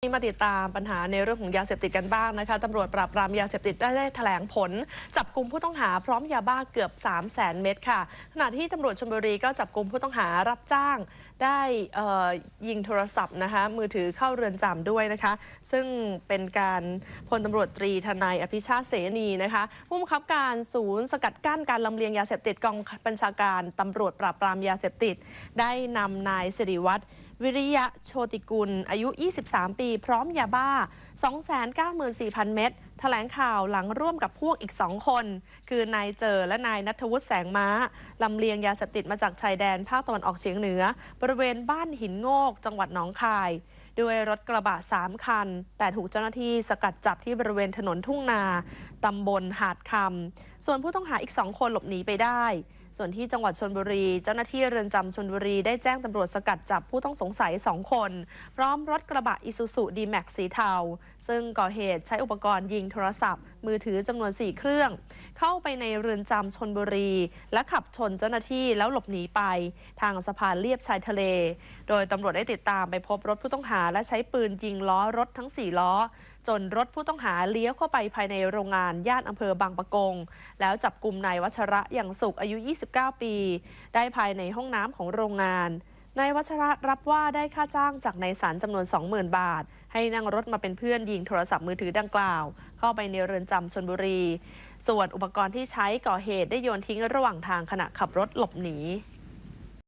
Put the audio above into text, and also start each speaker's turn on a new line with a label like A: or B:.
A: นี่มาติดตามปัญหาในเรื่องของยาเสพติดกันบ้างนะคะตำรวจปราบปรามยาเสพติดได้ได้แถลงผล จับกลุ่มผู้ต้องหาพร้อมยาบ้าเกือบ 3 0 0แสนเม็ดค่ะ ขณะที่ตำรวจชลบุรีก็จับกลุ่มผู้ต้องหารับจ้าง ได้ยิงโทรศัพท์นะคะมือถือเข้าเรือนจำด้วยนะคะ ซึ่งเป็นการพลตำรวจตรีทนายอภิชาติเสนีนะคะผู้บังคับการศูนย์สกัดกั้นการลำเลียงยาเสพติดกองบัญชาการตำรวจปราบปรามยาเสพติด ได้นำนายสิริวัตร วิริยะโชติกุล อายุ 23 ปี พร้อมยาบ้า 294,000 เม็ดแถลงข่าวหลังร่วมกับพวกอีก2คน คือนายเจอและนายนัทวุฒิแสงม้า ลำเลียงยาเสพติดมาจากชายแดนภาคตะวันออกเฉียงเหนือ บริเวณบ้านหินโงก จังหวัดหนองคาย ด้วยรถกระบะ 3 คัน แต่ถูกเจ้าหน้าที่สกัดจับที่บริเวณถนนทุ่งนา ตำบลหาดคำส่วนผู้ต้องหาอีก2คนหลบหนีไปได้ ส่วนที่จังหวัดชนบุรี เจ้าหน้าที่เรือนจำชนบุรีได้แจ้งตำรวจสกัดจับผู้ต้องสงสัย 2 คน พร้อมรถกระบะอิซูซุดีแม็กสีเทา ซึ่งก่อเหตุใช้อุปกรณ์ยิงโทรศัพท์ มือถือจำนวน 4 เครื่อง เข้าไปในเรือนจำชนบุรี และขับชนเจ้าหน้าที่แล้วหลบหนีไป ทางสะพานเลียบชายทะเล โดยตำรวจได้ติดตามไปพบรถผู้ต้องหา และใช้ปืนยิงล้อรถทั้ง 4 ล้อ จนรถผู้ต้องหาเลี้ยวเข้าไปภายในโรงงานย่านอำเภอบางปะกง แล้วจับกลุ่มนายวัชระอย่างสุขอายุ29ปี ได้ภายในห้องน้ำของโรงงานนายวัชระรับว่าได้ค่าจ้างจากนายสารจำนวน 20,000 บาท ให้นั่งรถมาเป็นเพื่อนยิงโทรศัพท์มือถือดังกล่าว เข้าไปในเรือนจำชนบุรี ส่วนอุปกรณ์ที่ใช้ก่อเหตุได้โยนทิ้งระหว่างทางขณะขับรถหลบหนี